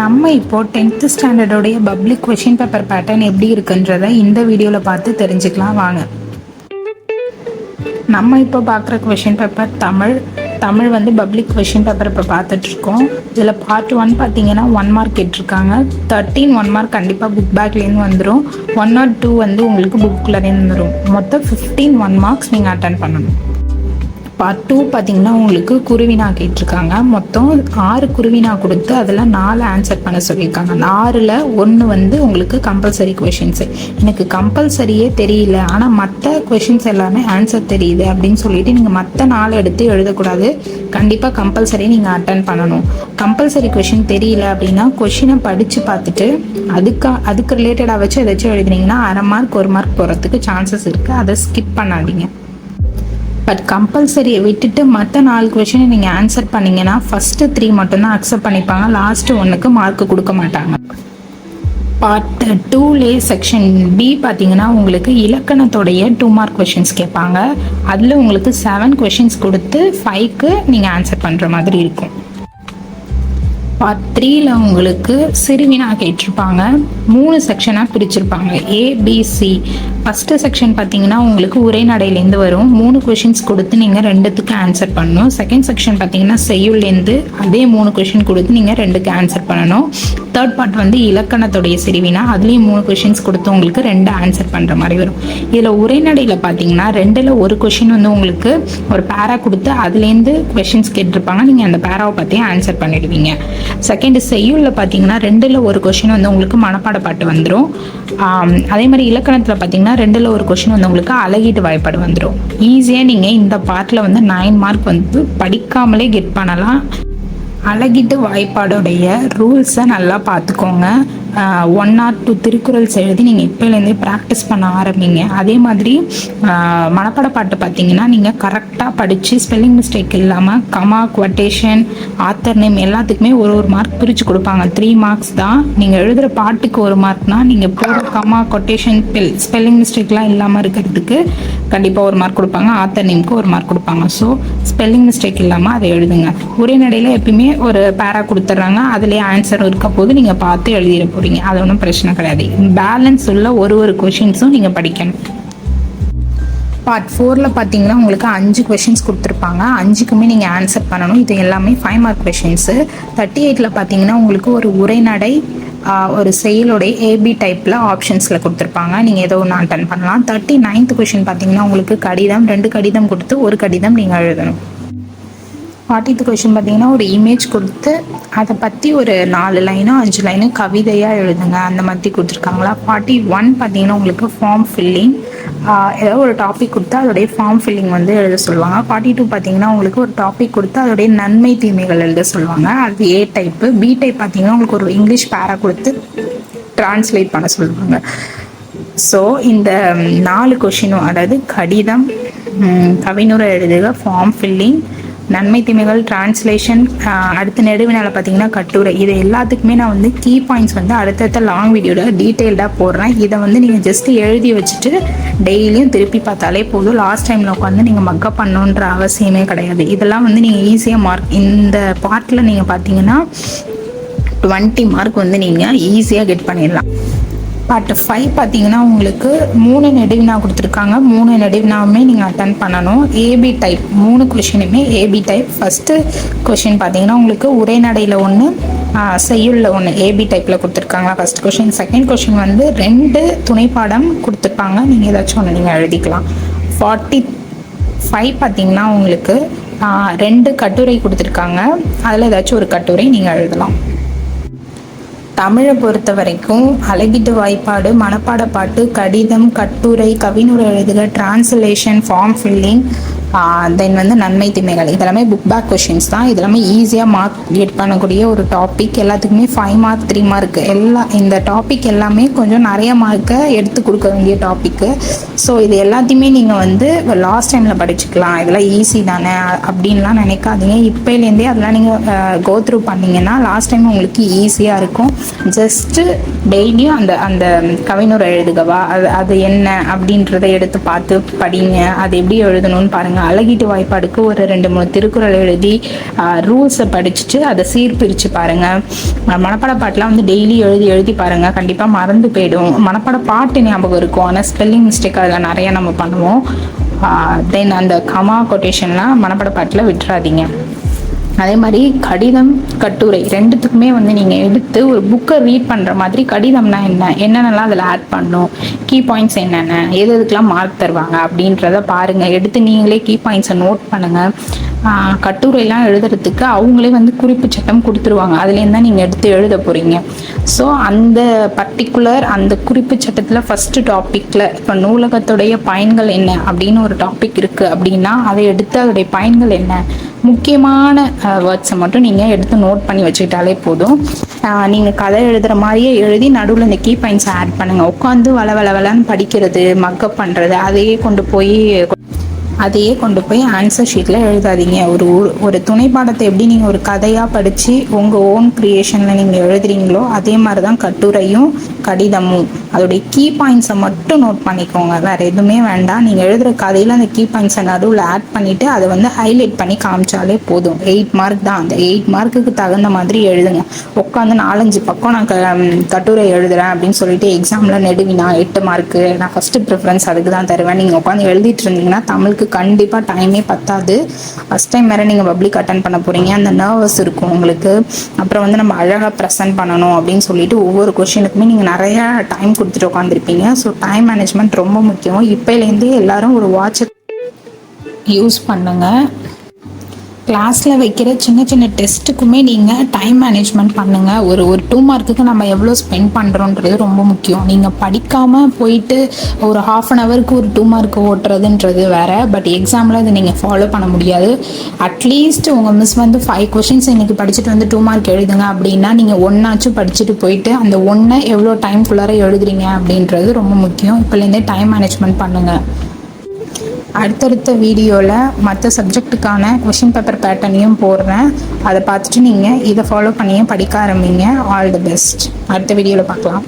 நம்ம இப்போ டென்த்து ஸ்டாண்டர்டோடைய பப்ளிக் கொஷின் பேப்பர் பேட்டர்ன் எப்படி இருக்குன்றத இந்த வீடியோவில் பார்த்து தெரிஞ்சுக்கலாம் வாங்க. நம்ம இப்போ பார்க்குற கொஷின் பேப்பர் தமிழ். தமிழ் வந்து பப்ளிக் கொஷின் பேப்பர் இப்போ பார்த்துட்ருக்கோம். இதில் பார்ட் ஒன் பார்த்தீங்கன்னா ஒன் மார்க் கேட்டிருக்காங்க. தேர்ட்டீன் ஒன் மார்க் கண்டிப்பாக புக் பேக்லேருந்து வந்துடும் ஒன் ஆர் டூ வந்து உங்களுக்கு புக்குள்ளேருந்து வந்துடும் மொத்தம் ஃபிஃப்டீன் ஒன் மார்க்ஸ் நீங்கள் அட்டன் பண்ணணும். பார்ட் டூ பார்த்தீங்கன்னா உங்களுக்கு குருவினா கேட்டிருக்காங்க. மொத்தம் ஆறு குருவினா கொடுத்து அதில் நாலு ஆன்சர் பண்ண சொல்லியிருக்காங்க. அந்த ஆறில் ஒன்று வந்து உங்களுக்கு கம்பல்சரி கொஷின்ஸு எனக்கு கம்பல்சரியே தெரியல. ஆனால் மற்ற கொஷின்ஸ் எல்லாமே ஆன்சர் தெரியுது அப்படின்னு சொல்லிட்டு நீங்கள் மற்ற நாள் எடுத்து எழுதக்கூடாது. கண்டிப்பாக கம்பல்சரி நீங்கள் அட்டன் பண்ணணும். கம்பல்சரி கொஷின் தெரியல அப்படின்னா கொஷினை படித்து பார்த்துட்டு அதுக்கு அதுக்கு ரிலேட்டடாக வச்சு ஏதாச்சும் எழுதுனீங்கன்னா அரை மார்க் ஒரு மார்க் போகிறதுக்கு சான்சஸ் இருக்குது அதை ஸ்கிப் பண்ணாதீங்க. பட் கம்பல்சரியை விட்டுட்டு மற்ற நாலு கொஷினை நீங்கள் ஆன்சர் பண்ணீங்கன்னா ஃபஸ்ட்டு த்ரீ மட்டும்தான் அக்செப்ட் பண்ணிப்பாங்க. லாஸ்ட்டு ஒன்றுக்கு மார்க் கொடுக்க மாட்டாங்க. பார்ட் டூலே செக்ஷன் பி பார்த்தீங்கன்னா உங்களுக்கு இலக்கணத்தோடைய டூ மார்க் கொஷின்ஸ் கேட்பாங்க. அதில் உங்களுக்கு செவன் கொஷின்ஸ் கொடுத்து ஃபைவ்க்கு நீங்கள் ஆன்சர் பண்ணுற மாதிரி இருக்கும். பார்ட் த்ரீல உங்களுக்கு சிறுவினா கேட்டிருப்பாங்க. மூணு செக்ஷனாக பிரிச்சிருப்பாங்க. A B C first section பார்த்தீங்கன்னா உங்களுக்கு உரைநடையிலேருந்து வரும். மூணு கொஷின்ஸ் கொடுத்து நீங்கள் ரெண்டுத்துக்கு ஆன்சர் பண்ணணும். செகண்ட் செக்ஷன் பார்த்தீங்கன்னா செய்யுள்லேருந்து அதே மூணு கொஷின் கொடுத்து நீங்கள் ரெண்டுக்கு ஆன்சர் பண்ணணும். தேர்ட் பார்ட் வந்து இலக்கணத்துடைய சிறுவினா அதுலேயும் மூணு கொஷின்ஸ் கொடுத்து உங்களுக்கு ரெண்டு ஆன்சர் பண்ணுற மாதிரி வரும். இதில் உரைநடையில் பார்த்தீங்கன்னா ரெண்டில் ஒரு கொஷின் வந்து உங்களுக்கு ஒரு பேரா கொடுத்து அதுலேருந்து கொஷின்ஸ் கேட்டிருப்பாங்க. நீங்கள் அந்த பேராவை பற்றி ஆன்சர் பண்ணிடுவீங்க. செகண்ட் செய்யுளில் பார்த்தீங்கன்னா ரெண்டில் ஒரு கொஷின் வந்து உங்களுக்கு மனப்பாட பாட்டு வந்துடும் அதே மாதிரி இலக்கணத்தில் பார்த்தீங்கன்னா ரெண்டில் ஒரு கொஷின் வந்து உங்களுக்கு அழகிட்டு வாய்ப்பாடு வந்துடும் ஈஸியாக நீங்கள் இந்த பார்ட்டில் வந்து நைன் மார்க் வந்து படிக்காமலே கெட் பண்ணலாம். அழகிட்டு வாய்ப்பாடுடைய ரூல்ஸை நல்லா பார்த்துக்கோங்க ஒன் ஆர் டூ திருக்குறள்ஸ் எழுதி நீங்கள் இப்போலேருந்தே ப்ராக்டிஸ் பண்ண ஆரம்பிங்க. அதே மாதிரி மனப்பட மனப்பாட பாட்டு பார்த்தீங்கன்னா நீங்கள் கரெக்டாக படித்து ஸ்பெல்லிங் மிஸ்டேக் இல்லாமல் கமா குவட்டேஷன் ஆத்தர் நேம் எல்லாத்துக்குமே ஒரு ஒரு மார்க் பிரித்து கொடுப்பாங்க. த்ரீ மார்க்ஸ் தான். நீங்கள் எழுதுகிற பாட்டுக்கு ஒரு மார்க்னால் நீங்கள் போகிற கமா கொட்டேஷன் ஸ்பெல்லிங் மிஸ்டேக்லாம் இல்லாமல் இருக்கிறதுக்கு கண்டிப்பாக ஒரு மார்க் கொடுப்பாங்க. ஆத்தர் நேமுக்கு ஒரு மார்க் கொடுப்பாங்க. ஸோ ஸ்பெல்லிங் மிஸ்டேக் இல்லாமல் அதை எழுதுங்க. ஒரே நடையில் எப்பயுமே ஒரு பேரா கொடுத்துட்றாங்க. அதுலேயே ஆன்சர் இருக்க போது நீங்கள் பார்த்து எழுதிட போகிறீங்க அது ஒன்றும் பிரச்சனை கிடையாது. பேலன்ஸ் உள்ள ஒரு ஒரு கொஷின்ஸும் நீங்கள் படிக்கணும். பார்ட் ஃபோரில் பார்த்தீங்கன்னா உங்களுக்கு அஞ்சு கொஷின்ஸ் கொடுத்துருப்பாங்க. அஞ்சுக்குமே நீங்கள் ஆன்சர் பண்ணணும். இது எல்லாமே ஃபைவ் மார்க் கொஷின்ஸு தேர்ட்டி எயிட்டில் பார்த்தீங்கன்னா உங்களுக்கு ஒரு உரைநடை ஆஹ், ஒரு செயலுடைய ஏபி டைப்பில் ஆப்ஷன்ஸில் கொடுத்துருப்பாங்க. நீங்கள் ஏதோ ஒன்று அட்டன் பண்ணலாம். தேர்ட்டி நைன்த் கொஷின் பார்த்தீங்கன்னா உங்களுக்கு கடிதம் ரெண்டு கடிதம் கொடுத்து ஒரு கடிதம் நீங்கள் எழுதணும். ஃபார்ட்டித் கொஷின் பார்த்தீங்கன்னா ஒரு இமேஜ் கொடுத்து அதை பற்றி ஒரு நாலு லைனோ அஞ்சு லைனோ கவிதையாக எழுதுங்க. அந்த மாதிரி கொடுத்துருக்காங்களா? ஃபார்ட்டி ஒன் பார்த்தீங்கன்னா உங்களுக்கு ஃபார்ம் ஃபில்லிங் ஏதாவது ஒரு டாபிக் கொடுத்து அதோடைய ஃபார்ம் ஃபில்லிங் வந்து எழுத சொல்லுவாங்க. ஃபார்ட்டி டூ பார்த்தீங்கன்னா உங்களுக்கு ஒரு டாபிக் கொடுத்து அதோடைய நன்மை தீமைகள் எழுத சொல்லுவாங்க. அது ஏ டைப்பு பி டைப் பார்த்தீங்கன்னா உங்களுக்கு ஒரு இங்கிலீஷ் பேரா கொடுத்து ட்ரான்ஸ்லேட் பண்ண சொல்லுவாங்க. ஸோ இந்த நாலு கொஷினும் அதாவது கடிதம் ம், கவினுரை எழுதுக ஃபார்ம் ஃபில்லிங் நன்மை தீமைகள் டிரான்ஸ்லேஷன் அடுத்த நெடுவினால பார்த்தீங்கன்னா கட்டுரை. இது எல்லாத்துக்குமே நான் வந்து கீ பாயிண்ட்ஸ் வந்து அடுத்தடுத்த லாங் வீடியோட டீட்டெயில்டாக போடுறேன். இதை வந்து நீங்கள் ஜஸ்ட் எழுதி வச்சுட்டு டெய்லியும் திருப்பி பார்த்தாலே போதும். லாஸ்ட் டைமில் உட்காந்து நீங்கள் மக்கப் பண்ணணுன்ற அவசியமே கிடையாது. இதெல்லாம் வந்து நீங்கள் ஈஸியாக மார்க் இந்த பார்ட்டில் நீங்கள் பார்த்தீங்கன்னா டுவெண்ட்டி மார்க் வந்து நீங்கள் ஈஸியாக கெட் பண்ணிடலாம். பார்ட் ஃபைவ் பார்த்தீங்கன்னா உங்களுக்கு மூணு நெடுவினா கொடுத்துருக்காங்க. மூணு நெடுவினாவுமே நீங்கள் அட்டன் பண்ணணும். ஏபி டைப் மூணு கொஷினுமே ஏபி டைப் ஃபஸ்ட்டு கொஷின் பார்த்தீங்கன்னா உங்களுக்கு உரைநடையில் ஒன்று செய்யுள்ள ஒன்று ஏபி டைப்பில் கொடுத்துருக்காங்க ஃபஸ்ட் கொஷின் செகண்ட் கொஷின் வந்து ரெண்டு துணைப்பாடம் கொடுத்துருப்பாங்க. நீங்கள் ஏதாச்சும் ஒன்று நீங்கள் எழுதிக்கலாம். ஃபார்ட்டி ஃபைவ் பார்த்தீங்கன்னா உங்களுக்கு ரெண்டு கட்டுரை கொடுத்துருக்காங்க. அதில் ஏதாச்சும் ஒரு கட்டுரை நீங்கள் எழுதலாம். தமிழை பொறுத்த வரைக்கும் அழகிட்டு வாய்ப்பாடு மனப்பாட பாட்டு கடிதம் கட்டுரை கவினுரை எழுதுக டிரான்ஸ்லேஷன் ஃபார்ம் ஃபில்லிங் தென் வந்து நன்மை தீமைகள். இதெல்லாமே புக் பேக் கொஷின்ஸ் தான். இதெல்லாமே ஈஸியாக மார்க் கெட் பண்ணக்கூடிய ஒரு டாபிக் எல்லாத்துக்குமே ஃபைவ் மார்க் த்ரீ மார்க் எல்லா இந்த டாபிக் எல்லாமே கொஞ்சம் நிறைய மார்க்கை எடுத்து கொடுக்க வேண்டிய டாப்பிக்கு ஸோ இது எல்லாத்தையுமே நீங்கள் வந்து லாஸ்ட் டைமில் படிச்சுக்கலாம். இதெல்லாம் ஈஸி தானே? அப்படின்லாம் நினைக்காதீங்க. இப்போலேருந்தே அதெல்லாம் நீங்கள் கோ த்ரூ பண்ணீங்கன்னா லாஸ்ட் டைம் உங்களுக்கு ஈஸியாக இருக்கும். ஜஸ்ட்டு டெய்லியும் அந்த அந்த கவிஞரை எழுதுகவா? அது அது என்ன அப்படின்றத எடுத்து பார்த்து படிங்க. அது எப்படி எழுதணும்னு பாருங்கள் அழகீட்டு வாய்ப்பாடுக்கு ஒரு ரெண்டு மூணு திருக்குறள் எழுதி ரூல்ஸை படிச்சுட்டு அதை சீர்பிரித்து பாருங்கள் மனப்பாட பாட்டெலாம் வந்து டெய்லி எழுதி எழுதி பாருங்கள் கண்டிப்பாக மறந்து போயிடும். மனப்பாட பாட்டு ஞாபகம் இருக்கும். ஆனால் ஸ்பெல்லிங் மிஸ்டேக் அதில் நிறையா நம்ம பண்ணுவோம். தென் அந்த கமா கொட்டேஷன்லாம் மனப்பாட பாட்டில் விட்டுறாதீங்க. அதே மாதிரி கடிதம் கட்டுரை ரெண்டுத்துக்குமே வந்து நீங்கள் எடுத்து ஒரு புக்கை ரீட் பண்ணுற மாதிரி கடிதம்னா என்ன? என்னென்னலாம் அதில் ஆட் பண்ணும்? கீ பாயிண்ட்ஸ் என்னென்ன? எது எதுக்கெலாம் மார்க் தருவாங்க அப்படின்றத பாருங்கள் எடுத்து நீங்களே கீ பாயிண்ட்ஸை நோட் பண்ணுங்கள் கட்டுரைலாம் எழுதுறதுக்கு அவங்களே வந்து குறிப்பு சட்டம் கொடுத்துருவாங்க. அதுலேருந்து தான் நீங்கள் எடுத்து எழுத போகிறீங்க ஸோ அந்த பர்டிகுலர் அந்த குறிப்பு சட்டத்தில் ஃபஸ்ட்டு டாப்பிக்கில் இப்போ நூலகத்துடைய பயன்கள் என்ன அப்படின்னு ஒரு டாபிக் இருக்குது அப்படின்னா அதை எடுத்து அதோடைய பயன்கள் என்ன? முக்கியமான வேர்ட்ஸை மட்டும் நீங்கள் எடுத்து நோட் பண்ணி வச்சுக்கிட்டாலே போதும். நீங்கள் கதை எழுதுகிற மாதிரியே எழுதி நடுவில் இந்த கீ பாயிண்ட்ஸை ஆட் பண்ணுங்கள் உட்காந்து வள வள வளன்னு படிக்கிறது மக்கப் பண்ணுறது அதையே கொண்டு போய் அதையே கொண்டு போய் ஆன்சர் ஷீட்டில் எழுதாதீங்க. ஒரு ஒரு துணை பாடத்தை எப்படி நீங்கள் ஒரு கதையாக படித்து உங்கள் ஓன் க்ரியேஷனில் நீங்கள் எழுதுறீங்களோ அதே மாதிரி தான் கட்டுரையும் கடிதமும். அதோடைய கீ பாயிண்ட்ஸை மட்டும் நோட் பண்ணிக்கோங்க. வேறு எதுவுமே வேண்டாம். நீங்கள் எழுதுகிற கதையில் அந்த கீ பாயிண்ட்ஸை நடுவில் ஆட் பண்ணிவிட்டு அதை வந்து ஹைலைட் பண்ணி காமிச்சாலே போதும். எயிட் மார்க் தான். அந்த எயிட் மார்க்குக்கு தகுந்த மாதிரி எழுதுங்க. உட்காந்து நாலஞ்சு பக்கம் நான் கட்டுரை எழுதுகிறேன் அப்படின்னு சொல்லிட்டு எக்ஸாமில் நெடுவினா எட்டு மார்க்கு நான் ஃபஸ்ட்டு ப்ரிஃபரன்ஸ் அதுக்கு தான் தருவேன். நீங்கள் உட்காந்து எழுதிட்டு இருந்தீங்கன்னா தமிழுக்கு கண்டிப்பாக டைமே பத்தாது. ஃபஸ்ட் டைம் வேறு நீங்கள் பப்ளிக் அட்டன் பண்ண போகிறீங்க அந்த நர்வஸ் இருக்கும் உங்களுக்கு. அப்புறம் வந்து நம்ம அழகாக ப்ரெசென்ட் பண்ணணும் அப்படின்னு சொல்லிட்டு ஒவ்வொரு கொஷினுக்குமே நீங்கள் நிறையா டைம் கொடுத்துட்டு உட்காந்துருப்பீங்க ஸோ டைம் மேனேஜ்மெண்ட் ரொம்ப முக்கியம். இப்போலேருந்தே எல்லாரும் ஒரு வாட்சை யூஸ் பண்ணுங்கள் கிளாஸில் வைக்கிற சின்ன சின்ன டெஸ்ட்டுக்குமே நீங்கள் டைம் மேனேஜ்மெண்ட் பண்ணுங்கள் ஒரு ஒரு டூ மார்க்குக்கு நம்ம எவ்வளோ ஸ்பெண்ட் பண்ணுறோன்றது ரொம்ப முக்கியம். நீங்கள் படிக்காமல் போயிட்டு ஒரு ஹாஃப் அன் ஹவருக்கு ஒரு டூ மார்க் ஓட்டுறதுன்றது வேறு. பட் எக்ஸாமில் அதை நீங்கள் ஃபாலோ பண்ண முடியாது. அட்லீஸ்ட் உங்கள் மிஸ் வந்து ஃபைவ் கொஷின்ஸ் இன்றைக்கி படிச்சுட்டு வந்து டூ மார்க் எழுதுங்க அப்படின்னா நீங்கள் ஒன்றாச்சும் படிச்சுட்டு போயிட்டு அந்த ஒன்றை எவ்வளோ டைம்குள்ளார எழுதுறீங்க அப்படின்றது ரொம்ப முக்கியம். இப்போலேருந்தே டைம் மேனேஜ்மெண்ட் பண்ணுங்கள் அடுத்தடுத்த வீடியோவில் மற்ற சப்ஜெக்ட்டுக்கான கொஷின் பேப்பர் பேட்டர்னையும் போடுறேன். அதை பார்த்துட்டு நீங்கள் இதை ஃபாலோ பண்ணியும் படிக்க ஆரம்பிங்க. ஆல் தி பெஸ்ட் அடுத்த வீடியோவில் பார்க்கலாம்.